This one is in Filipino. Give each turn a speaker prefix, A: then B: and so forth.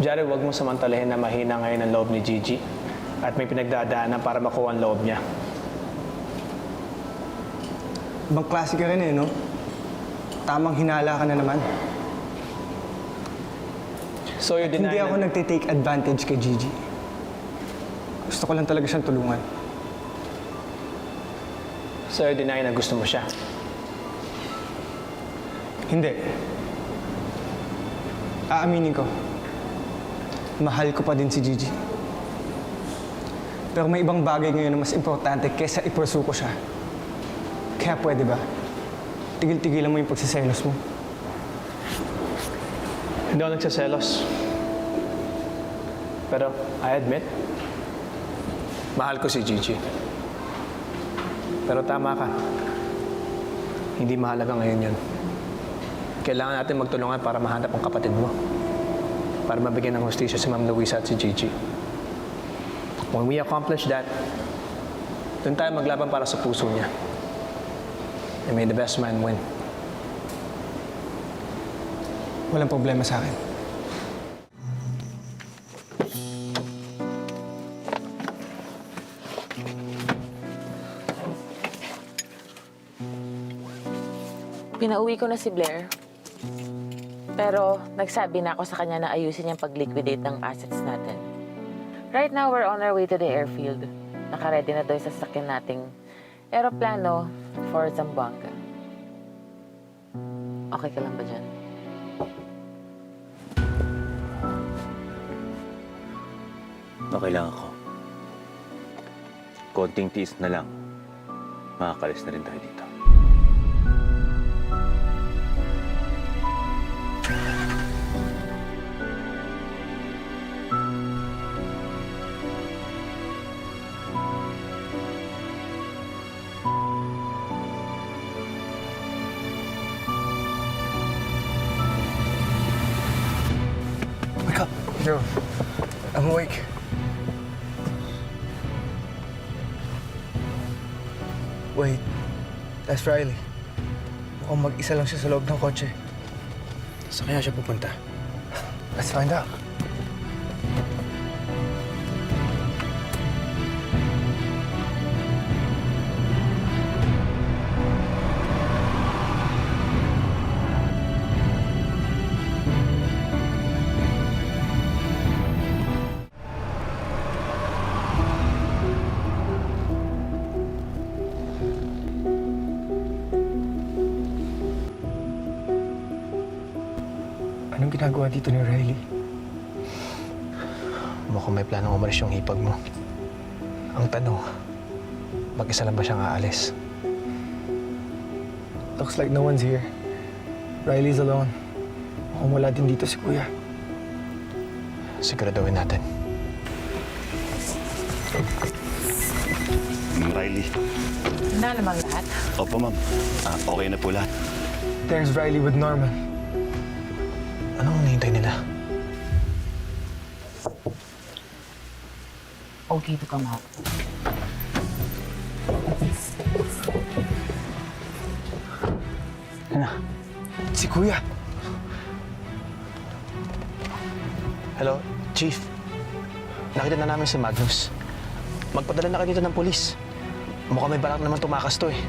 A: Jare, huwag mo samantalahin na mahina ngayon ang loob ni Gigi at may pinagdadaanan para makuha ang loob niya.
B: Ibang klase ka rin eh, no? Tamang hinala ka na naman.
A: So you deny
B: Hindi
A: na-
B: ako nagtitake advantage kay Gigi. Gusto ko lang talaga siyang tulungan.
A: So you deny na gusto mo siya.
B: Hindi. Aaminin ko. Mahal ko pa din si Gigi. Pero may ibang bagay ngayon na mas importante kesa ipursue ko siya. Kaya pwede ba? Tigil-tigilan mo yung pagsiselos mo.
A: Hindi ako nagsaselos. Pero I admit, mahal ko si Gigi. Pero tama ka. Hindi mahalaga ngayon yun. Kailangan natin magtulungan para mahanap ang kapatid mo. Para mabigyan ng hustisya si Ma'am Luisa at si Gigi. When we accomplish that, doon tayo maglaban para sa puso niya. And may the best man win.
B: Walang problema sa akin.
C: Pinauwi ko na si Blair. Pero nagsabi na ako sa kanya na ayusin yung pag-liquidate ng assets natin. Right now, we're on our way to the airfield. Nakaredy na daw yung sasakyan nating aeroplano for Zamboanga. Okay ka lang ba dyan?
D: Okay lang ako. Konting tiis na lang. Makakalis na rin tayo dito.
B: Joe, I'm awake. Wait, that's Riley. Mukhang mag-isa lang siya sa loob ng kotse.
E: Saan kaya siya pupunta?
B: Let's find out. Anong ginagawa dito ni Riley?
E: Mukhang may planong umalis yung hipag mo. Ang tanong, mag-isa lang ba siyang aalis?
B: Looks like no one's here. Riley's alone. Mukhang wala din dito si Kuya.
E: Siguraduhin natin.
D: Ma'am Riley.
C: Na namang lahat.
D: Opo, ma'am. Ah, okay na po lahat.
B: There's Riley with Norman.
E: Anong hinihintay nila?
C: Okay to come out.
B: Si Kuya.
E: Hello, Chief. Nakita na namin si Magnus. Magpadala na kayo dito ng polis. Mukhang may balak naman tumakas to eh.